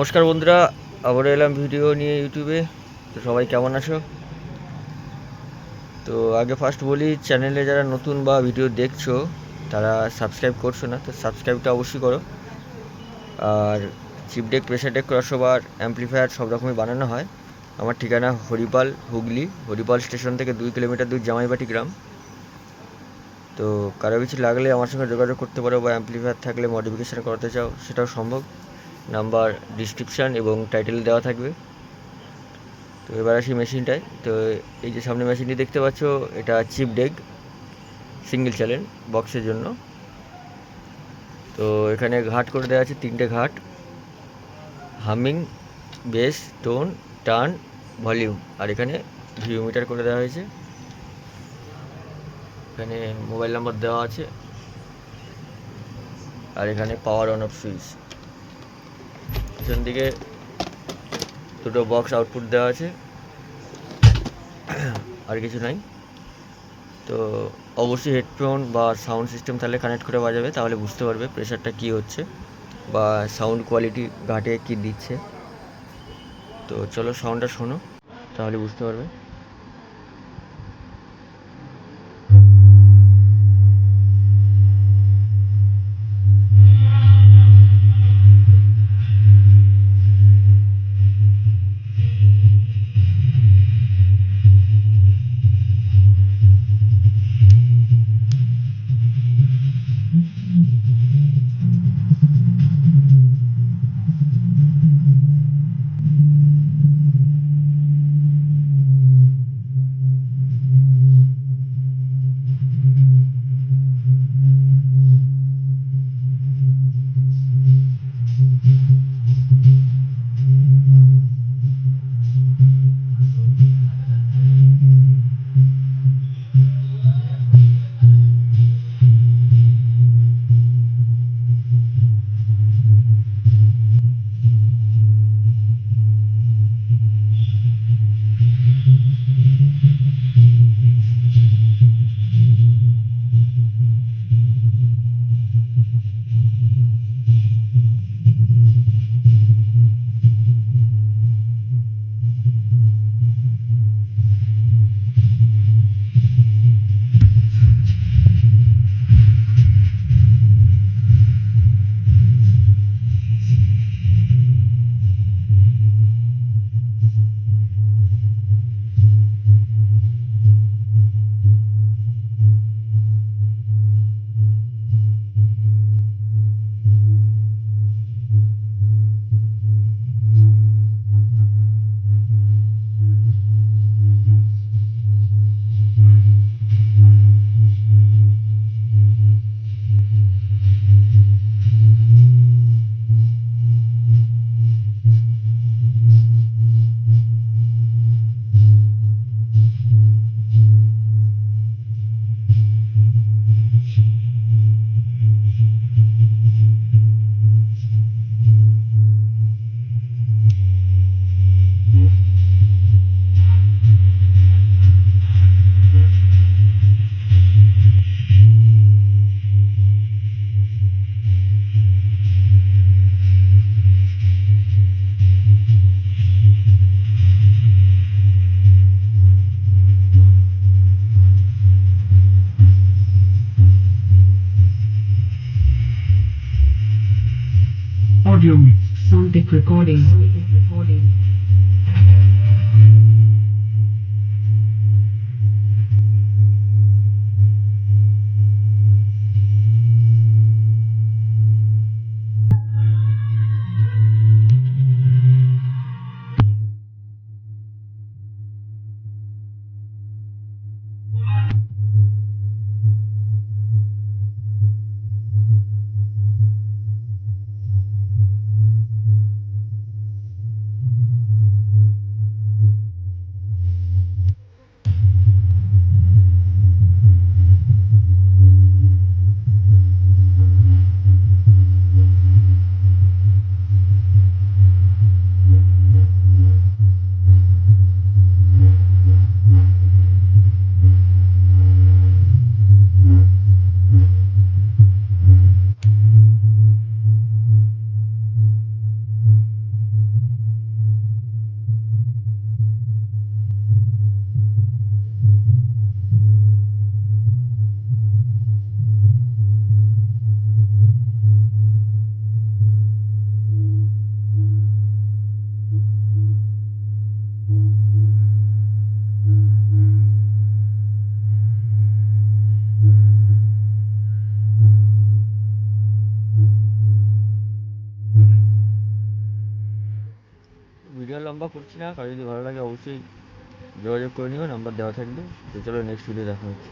নমস্কার বন্ধুরা আবার এলাম ভিডিও নিয়ে ইউটিউবে। তো সবাই কেমন আছো? তো আগে ফার্স্ট বলি চ্যানেলে যারা নতুন বা ভিডিও দেখছ, তারা সাবস্ক্রাইব করছ না, তো সাবস্ক্রাইবটা অবশ্যই করো। আর chip deck pressure deck crossover amplifier সব রকমই বানানো হয়। আমার ঠিকানা হরিপাল হুগলি, হরিপাল স্টেশন থেকে দুই কিলোমিটার দূর জামাইবাটি গ্রাম। তো কারও কিছু লাগলে আমার সঙ্গে যোগাযোগ করতে পারো বা অ্যাম্পলিফায়ার থাকলে মডিফিকেশান করাতে চাও, সেটাও সম্ভব। নাম্বার ডিসক্রিপশান এবং টাইটেল দেওয়া থাকবে। তো এবার আসি মেশিনটায় তো এই যে সামনে মেশিনটি দেখতে পাচ্ছ, এটা চিপ ডেক সিঙ্গেল চ্যানেল বক্সের জন্য। তো এখানে ঘাট করে দেওয়া আছে তিনটে ঘাট। Humming bass tone turn volume আর এখানে ভিউমিটার করে দেওয়া হয়েছে। এখানে মোবাইল নাম্বার দেওয়া আছে। আর এখানে পাওয়ার অন অফ সুইচ পিছন দিকে দুটো বক্স আউটপুট দেওয়া আছে। আর কিছু নাই। তো অবশ্যই হেডফোন বা সাউন্ড সিস্টেম তাহলে কানেক্ট করে বাজাবে, তাহলে বুঝতে পারবে প্রেশারটা কী হচ্ছে বা সাউন্ড কোয়ালিটি ঘাটে কী দিচ্ছে। তো চলো সাউন্ডটা শোনো, তাহলে বুঝতে পারবে। Recording. লম্বা করছি না। কারও যদি ভালো লাগে অবশ্যই যোগাযোগ করে নিও নাম্বার দেওয়া থাকবে। তো চলো নেক্সট ভিডিও দেখা হচ্ছে।